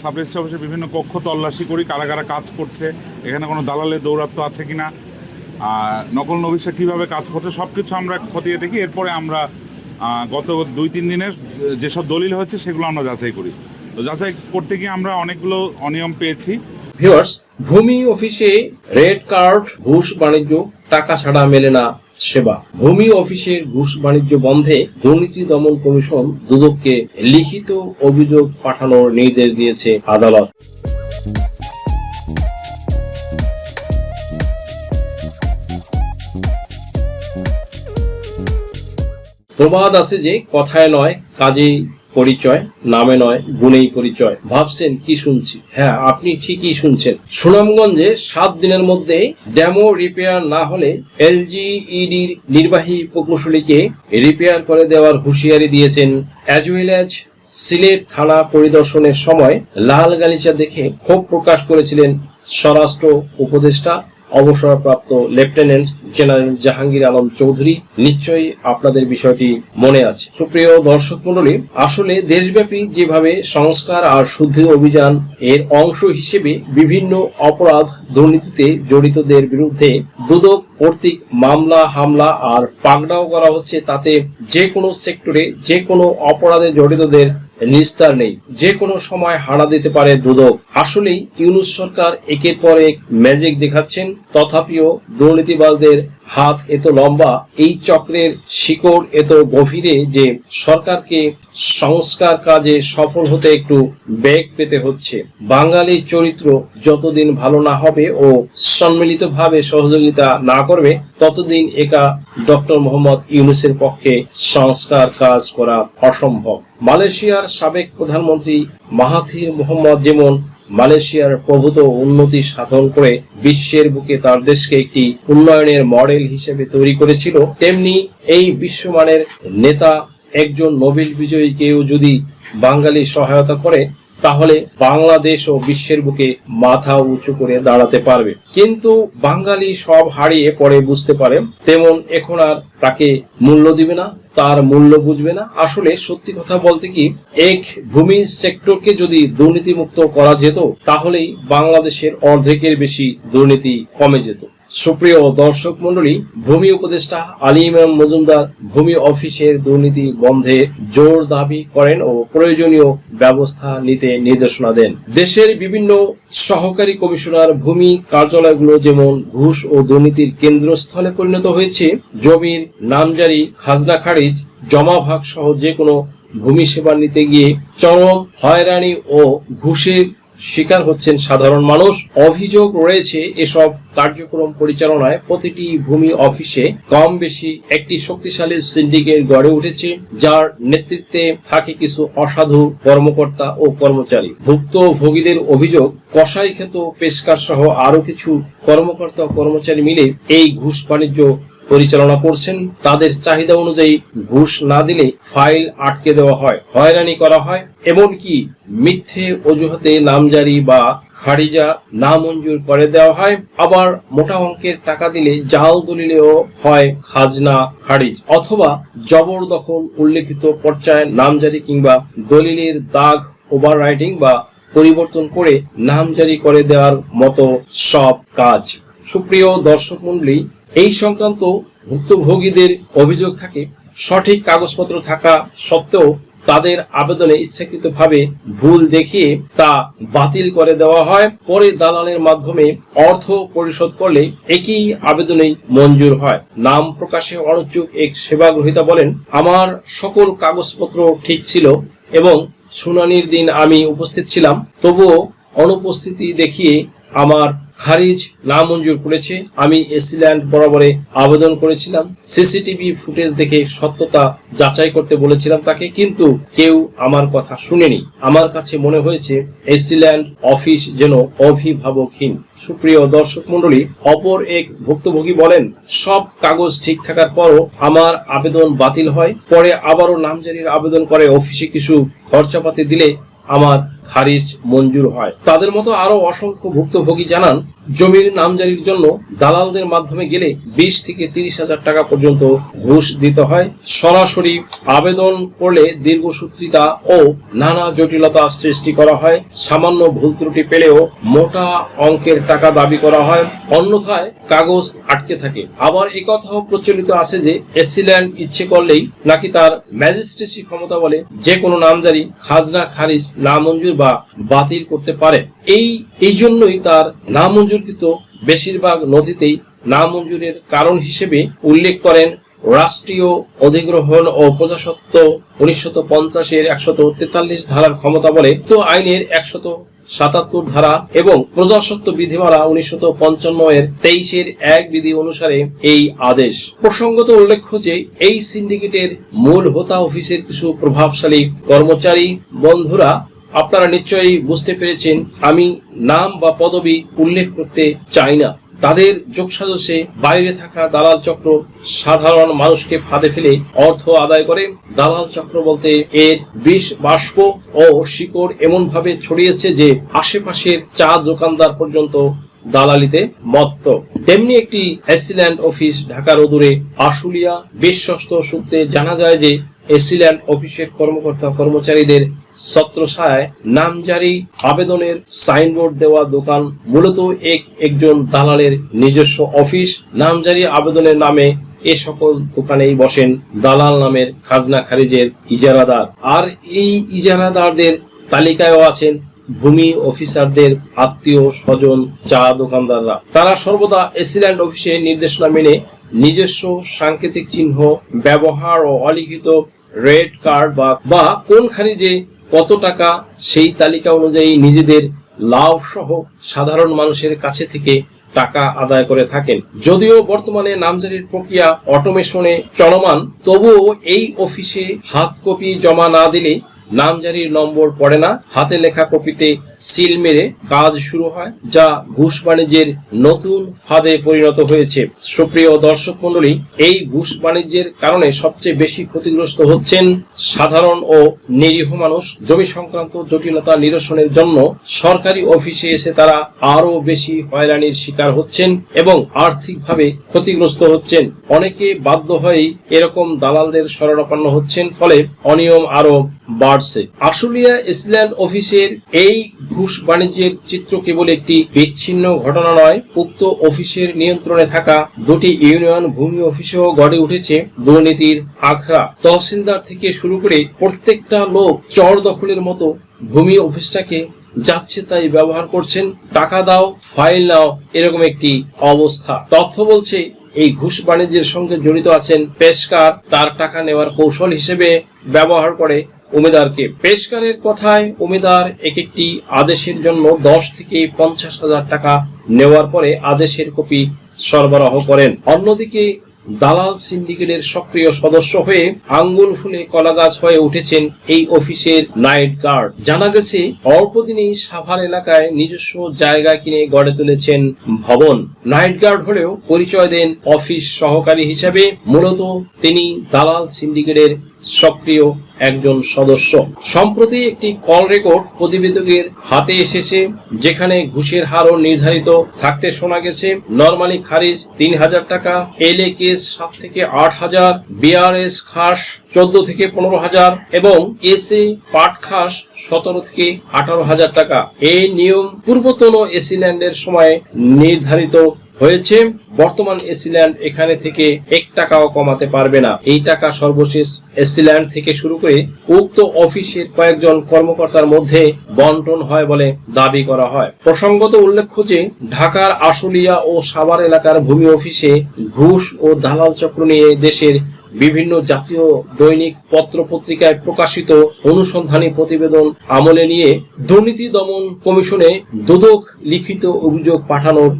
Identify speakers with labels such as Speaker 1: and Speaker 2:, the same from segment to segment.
Speaker 1: sub অফিসের বিভিন্ন কক্ষ তল্লাশি করি কারা কারা কাজ করছে এখানে কোনো দালালের দৌরাত্ম আছে কি না নকল নবিশে কীভাবে কাজ করছে সব কিছু আমরা খতিয়ে দেখি এরপরে আমরা গত দুই তিন দিনের যেসব দলিল হয়েছে সেগুলো আমরা যাচাই করি তো যাচাই করতে গিয়ে আমরা অনেকগুলো অনিয়ম পেয়েছি
Speaker 2: ভিউয়ার্স ভূমি অফিসে রেড কার্ড ঘুষ বাণিজ্য টাকা ছাড়া মেলে না সেবা ভূমি অফিসের ঘুষ বাণিজ্য বন্ধে দুর্নীতি দমন কমিশন দুদককে লিখিত অভিযোগ পাঠানোর নির্দেশ দিয়েছে আদালত প্রবাদ আছে যে কথায় নয় কাজেই পরিচয় নামে নয় গুণেই পরিচয় ভাবছেন কি শুনছি হ্যাঁ আপনি ঠিকই শুনছেন সুনামগঞ্জে সাত দিনের মধ্যে ড্যামো রিপেয়ার না হলে এলজি ইডির নির্বাহী প্রকৌশলীকে রিপেয়ার করে দেওয়ার হুঁশিয়ারি দিয়েছেন অ্যাজুয়েলাজ সিলেট থানা পরিদর্শনের সময় লাল গালিচা দেখে ক্ষোভ প্রকাশ করেছিলেন স্বরাষ্ট্র উপদেষ্টা অবসরপ্রাপ্ত লেফটেন্যান্ট জেনারেল জাহাঙ্গীর আলম চৌধুরী নিশ্চয়ই আপনাদের বিষয়টি মনে আছে সুপ্রিয় দর্শক মন্ডলী আসলে দেশব্যাপী যেভাবে সংস্কার আর শুদ্ধি অভিযান এর অংশ হিসেবে বিভিন্ন অপরাধ দুর্নীতিতে জড়িতদের বিরুদ্ধে দুদক কর্তৃক মামলা হামলা আর পাকড়াও করা হচ্ছে তাতে যে কোনো সেক্টরে যে কোনো অপরাধে জড়িতদের নিস্তার নেই যে কোনো সময় হারা দিতে পারে দুদক আসলেই ইউনুস সরকার একের পর এক ম্যাজিক দেখাচ্ছেন তথাপিও দুর্নীতিবাজদের হাত এত লম্বা এই চক্রের শিকড় এত গভীরে যে সরকারকে সংস্কার কাজে সফল হতে একটু ব্যাগ পেতে হচ্ছে বাঙালির চরিত্র যতদিন ভালো না হবে ও সম্মিলিতভাবে সহযোগিতা না করবে ততদিন একা ডক্টর মোহাম্মদ ইউনুসের পক্ষে সংস্কার কাজ করা অসম্ভব মালয়েশিয়ার সাবেক প্রধানমন্ত্রী মাহাথির মোহাম্মদ যেমন মালয়েশিয়ার প্রভূত উন্নতি সাধন করে বিশ্বের বুকে তার দেশকে একটি উন্নয়নের মডেল হিসেবে তৈরি করেছিল তেমনি এই বিশ্বমানের নেতা একজন নোবেল বিজয়ীকেও যদি বাঙালি সহায়তা করে তাহলে বাংলাদেশ ও বিশ্বের বুকে মাথা উঁচু করে দাঁড়াতে পারবে কিন্তু বাঙালি সব হারিয়ে পরে বুঝতে পারে তেমন এখন আর তাকে মূল্য দিবে না তার মূল্য বুঝবে না আসলে সত্যি কথা বলতে কি এক ভূমি সেক্টরকে যদি দুর্নীতিমুক্ত করা যেত তাহলেই বাংলাদেশের অর্ধেকের বেশি দুর্নীতি কমে যেত সুপ্রিয় দর্শক মন্ডলী ভূমি উপদেষ্টা আলী ইমাম মজুমদার ভূমি অফিসের দুর্নীতি বন্ধে জোর দাবি করেন ও প্রয়োজনীয় ব্যবস্থা নিতে নির্দেশনা দেন দেশের বিভিন্ন সহকারী কমিশনার ভূমি কার্যালয়গুলো যেমন ঘুষ ও দুর্নীতির কেন্দ্রস্থলে পরিণত হয়েছে জমির নামজারি খাজনা খারিজ জমা ভাগ সহ যে কোনো ভূমি সেবা নিতে গিয়ে চরম হয়রানি ও ঘুষের শিকার হচ্ছেন সাধারণ মানুষ অভিযোগ রয়েছে এসব কার্যক্রম পরিচালনায় প্রতিটি ভূমি অফিসে কম বেশি একটি শক্তিশালী সিন্ডিকেট গড়ে উঠেছে যার নেতৃত্বে থাকে কিছু অসাধু কর্মকর্তা ও কর্মচারী ভুক্তভোগীদের অভিযোগ খেত পেশকার সহ আরো কিছু কর্মকর্তা কর্মচারী মিলে এই ঘুষ বাণিজ্য পরিচালনা করছেন তাদের চাহিদা অনুযায়ী ঘুষ না দিলে ফাইল আটকে দেওয়া হয় হয়রানি করা হয় এমনকি মিথ্যে অজুহাতে নামজারি বা খারিজা না মঞ্জুর করে দেওয়া হয় আবার মোটা অঙ্কের টাকা দিলে জাল দলিলেও হয় খাজনা খারিজ অথবা জবরদখল উল্লেখিত পর্যায়ে নামজারি কিংবা দলিলের দাগ ওভার রাইডিং বা পরিবর্তন করে নামজারি করে দেওয়ার মতো সব কাজ সুপ্রিয় দর্শক মন্ডলী এই সংক্রান্ত ভুক্তভোগীদের অভিযোগ থাকে সঠিক কাগজপত্র থাকা সত্ত্বেও তাদের আবেদনে ইচ্ছাকৃতভাবে ভুল দেখিয়ে তা বাতিল করে দেওয়া হয় পরে দালালের মাধ্যমে অর্থ পরিশোধ করলে একই আবেদনেই মঞ্জুর হয় নাম প্রকাশে অনিচ্ছুক এক সেবা গ্রহীতা বলেন আমার সকল কাগজপত্র ঠিক ছিল এবং শুনানির দিন আমি উপস্থিত ছিলাম তবুও অনুপস্থিতি দেখিয়ে আমার খারিজ নামঞ্জুর করেছে আমি এসিল্যান্ড বরাবরে আবেদন করেছিলাম সিসিটিভি ফুটেজ দেখে সত্যতা যাচাই করতে বলেছিলাম তাকে কিন্তু কেউ আমার কথা শুনেনি আমার কাছে মনে হয়েছে এসিল্যান্ড অফিস যেন অভিভাবকহীন সুপ্রিয় দর্শক মন্ডলী অপর এক ভুক্তভোগী বলেন সব কাগজ ঠিক থাকার পরও আমার আবেদন বাতিল হয় পরে আবারও নামজারির আবেদন করে অফিসে কিছু খরচাপাতি দিলে আমার খারিজ মঞ্জুর হয় তাদের মতো আরো অসংখ্য ভুক্তভোগী জানান জমির নামজারির জন্য দালালদের মাধ্যমে গেলে বিশ থেকে তিরিশ হাজার টাকা পর্যন্ত ঘুষ দিতে হয় সরাসরি আবেদন করলে দীর্ঘসূত্রিতা ও নানা জটিলতা সৃষ্টি করা হয় সামান্য ভুল ত্রুটি পেলেও মোটা অঙ্কের টাকা দাবি করা হয় অন্যথায় কাগজ আটকে থাকে আবার একথাও প্রচলিত আছে যে এসিল্যান্ড ইচ্ছে করলেই নাকি তার ম্যাজিস্ট্রেসি ক্ষমতা বলে যে কোনো নামজারি খাজনা খারিজ নামঞ্জুর মঞ্জুর বা বাতিল করতে পারে এই এই জন্যই তার নামঞ্জুরকৃত বেশিরভাগ নথিতেই নামঞ্জুরের কারণ হিসেবে উল্লেখ করেন রাষ্ট্রীয় অধিগ্রহণ ও প্রজাসত্ব উনিশশত পঞ্চাশের একশত তেতাল্লিশ ধারার ক্ষমতা বলে তো আইনের একশত সাতাত্তর ধারা এবং প্রজাসত্ব বিধিমালা উনিশশত পঞ্চান্ন এর তেইশের এক বিধি অনুসারে এই আদেশ প্রসঙ্গত উল্লেখ্য যে এই সিন্ডিকেটের মূল হোতা অফিসের কিছু প্রভাবশালী কর্মচারী বন্ধুরা আপনারা নিশ্চয়ই বুঝতে পেরেছেন আমি নাম বা পদবি উল্লেখ করতে চাই না তাদের যোগসাজসে বাইরে থাকা দালাল চক্র সাধারণ মানুষকে ফাঁদে ফেলে অর্থ আদায় করে দালাল চক্র বলতে এর বিষ বাষ্প ও শিকড় এমনভাবে ছড়িয়েছে যে আশেপাশের চা দোকানদার পর্যন্ত দালালিতে মত্ত তেমনি একটি অ্যাসিল্যান্ড অফিস ঢাকার অদূরে আশুলিয়া বিশ্বস্ত সূত্রে জানা যায় যে এসিল্যান্ড অফিসের কর্মকর্তা কর্মচারীদের ছত্রছায় নামজারি আবেদনের সাইনবোর্ড দেওয়া দোকান মূলত এক একজন দালালের নিজস্ব অফিস নামজারি আবেদনের নামে এ সকল দোকানেই বসেন দালাল নামের খাজনা খারিজের ইজারাদার আর এই ইজারাদারদের তালিকায়ও আছেন ভূমি অফিসারদের আত্মীয় স্বজন চা দোকানদাররা তারা সর্বদা এসিল্যান্ড অফিসে নির্দেশনা মেনে নিজস্ব সাংকেতিক চিহ্ন ব্যবহার ও অলিখিত রেড কার্ড বা বা যে কত টাকা সেই তালিকা অনুযায়ী নিজেদের লাভ সহ সাধারণ মানুষের কাছে থেকে টাকা আদায় করে থাকেন যদিও বর্তমানে নামজারির প্রক্রিয়া অটোমেশনে চলমান তবুও এই অফিসে হাত কপি জমা না দিলে নামজারির নম্বর পড়ে না হাতে লেখা কপিতে সিল মেরে কাজ শুরু হয় যা ঘুষ বাণিজ্যের নতুন ফাঁদে পরিণত হয়েছে সুপ্রিয় দর্শক মন্ডলী এই ঘুষ বাণিজ্যের কারণে সবচেয়ে বেশি ক্ষতিগ্রস্ত হচ্ছেন সাধারণ ও নিরীহ মানুষ জমি সংক্রান্ত জটিলতা নিরসনের জন্য সরকারি অফিসে এসে তারা আরও বেশি হয়রানির শিকার হচ্ছেন এবং আর্থিকভাবে ক্ষতিগ্রস্ত হচ্ছেন অনেকে বাধ্য হয়েই এরকম দালালদের শরণাপন্ন হচ্ছেন ফলে অনিয়ম আরও বাড়ছে আশুলিয়া ইসল্যান্ড অফিসের এই ঘুষ বাণিজ্যের চিত্র কেবল একটি বিচ্ছিন্ন ঘটনা নয় উক্ত অফিসের নিয়ন্ত্রণে থাকা দুটি ইউনিয়ন ভূমি অফিসেও গড়ে উঠেছে দুর্নীতির আখড়া তহসিলদার থেকে শুরু করে প্রত্যেকটা লোক চর দখলের মতো ভূমি অফিসটাকে যাচ্ছে তাই ব্যবহার করছেন টাকা দাও ফাইল নাও এরকম একটি অবস্থা তথ্য বলছে এই ঘুষ বাণিজ্যের সঙ্গে জড়িত আছেন পেশকার তার টাকা নেওয়ার কৌশল হিসেবে ব্যবহার করে উমেদারকে পেশকারের কথায় উমেদার এক একটি আদেশের জন্য দশ থেকে পঞ্চাশ হাজার টাকা নেওয়ার পরে আদেশের কপি সরবরাহ করেন অন্যদিকে দালাল সিন্ডিকেটের সক্রিয় সদস্য হয়ে আঙ্গুল ফুলে কলাগাছ হয়ে উঠেছেন এই অফিসের নাইট গার্ড জানা গেছে অল্পদিনেই সাভার এলাকায় নিজস্ব জায়গা কিনে গড়ে তুলেছেন ভবন নাইট গার্ড হলেও পরিচয় দেন অফিস সহকারী হিসেবে মূলত তিনি দালাল সিন্ডিকেটের সক্রিয় একজন সদস্য সম্প্রতি একটি কল রেকর্ড প্রতিবেদকের হাতে এসেছে যেখানে ঘুষের হারও নির্ধারিত থাকতে শোনা গেছে নর্মালি খারিজ তিন হাজার টাকা এল কেস সাত থেকে আট হাজার বিআরএস খাস চোদ্দ থেকে পনেরো হাজার এবং এসি পাট খাস সতেরো থেকে আঠারো হাজার টাকা এই নিয়ম পূর্বতন e এসিল্যান্ডের সময়ে নির্ধারিত হয়েছে বর্তমান এসিল্যান্ড এখানে থেকে এক টাকাও কমাতে পারবে না এই টাকা সর্বশেষ এসিল্যান্ড থেকে শুরু করে উক্ত অফিসের কয়েকজন কর্মকর্তার মধ্যে বন্টন হয় বলে দাবি করা হয় প্রসঙ্গত উল্লেখ্য যে ঢাকার আশুলিয়া ও সাভার এলাকার ভূমি অফিসে ঘুষ ও দালাল চক্র নিয়ে দেশের বিভিন্ন জাতীয় দৈনিক পত্র পত্রিকায় প্রকাশিত অনুসন্ধানী প্রতিবেদন আমলে নিয়ে দুর্নীতি দমন কমিশনে দুদক লিখিত অভিযোগ পাঠানোর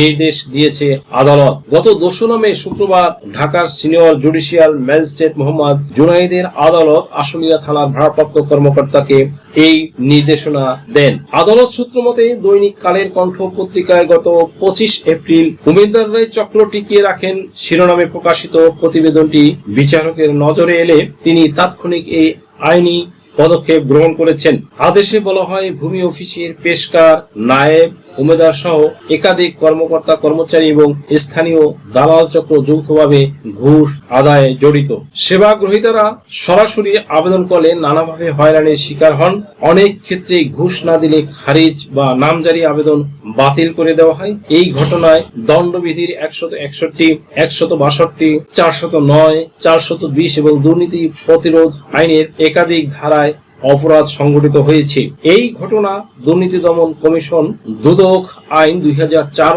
Speaker 2: নির্দেশ দিয়েছে আদালত গত দোসরা মে শুক্রবার ঢাকার সিনিয়র জুডিশিয়াল ম্যাজিস্ট্রেট মোহাম্মদ জুনাইদের আদালত আশুলিয়া থানার ভারপ্রাপ্ত কর্মকর্তাকে এই নির্দেশনা দেন আদালত সূত্র মতে দৈনিক কালের কণ্ঠ পত্রিকায় গত পঁচিশ এপ্রিল উমেন্দার রায় চক্র টিকিয়ে রাখেন শিরোনামে প্রকাশিত প্রতিবেদনটি বিচারকের নজরে এলে তিনি তাৎক্ষণিক এই আইনি পদক্ষেপ গ্রহণ করেছেন আদেশে বলা হয় ভূমি অফিসের পেশকার নায়েব উমেদার সহ একাধিক কর্মকর্তা কর্মচারী এবং স্থানীয় দালাল চক্র যৌথভাবে ঘুষ আদায়ে জড়িত সেবা গ্রহীতারা সরাসরি আবেদন করলে নানাভাবে হয়রানির শিকার হন অনেক ক্ষেত্রে ঘুষ না দিলে খারিজ বা নামজারি আবেদন বাতিল করে দেওয়া হয় এই ঘটনায় দণ্ডবিধির একশত একষট্টি একশত বাষট্টি চারশত নয় চারশত বিশ এবং দুর্নীতি প্রতিরোধ আইনের একাধিক ধারায় অপরাধ সংঘটিত হয়েছে এই ঘটনা দুর্নীতি দমন কমিশন দুদক আইন দুই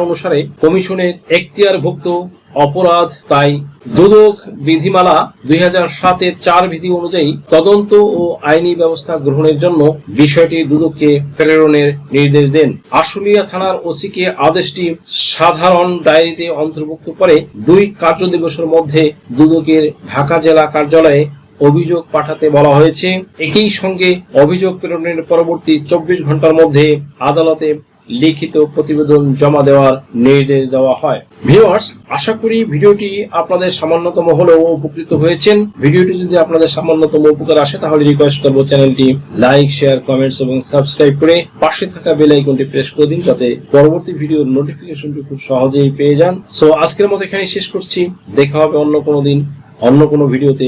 Speaker 2: অনুসারে কমিশনের এখতিয়ারভুক্ত অপরাধ তাই দুদক বিধিমালা দুই হাজার সাতের চার বিধি অনুযায়ী তদন্ত ও আইনি ব্যবস্থা গ্রহণের জন্য বিষয়টি দুদককে প্রেরণের নির্দেশ দেন আশুলিয়া থানার ওসিকে আদেশটি সাধারণ ডায়েরিতে অন্তর্ভুক্ত করে দুই কার্যদিবসের মধ্যে দুদকের ঢাকা জেলা কার্যালয়ে অভিযোগ পাঠাতে বলা হয়েছে একই সঙ্গে অভিযোগ প্রেরণের পরবর্তী চব্বিশ ঘন্টার মধ্যে আদালতে লিখিত প্রতিবেদন জমা দেওয়ার নির্দেশ দেওয়া হয় ভিউয়ার্স আশা করি ভিডিওটি আপনাদের সামান্যতম হলেও উপকৃত হয়েছেন ভিডিওটি যদি আপনাদের সামান্যতম উপকার আসে তাহলে রিকোয়েস্ট করব চ্যানেলটি লাইক শেয়ার কমেন্টস এবং সাবস্ক্রাইব করে পাশে থাকা বেল আইকনটি প্রেস করে দিন যাতে পরবর্তী ভিডিওর নোটিফিকেশনটি খুব সহজেই পেয়ে যান সো আজকের মতো এখানে শেষ করছি দেখা হবে অন্য কোনো দিন অন্য কোনো ভিডিওতে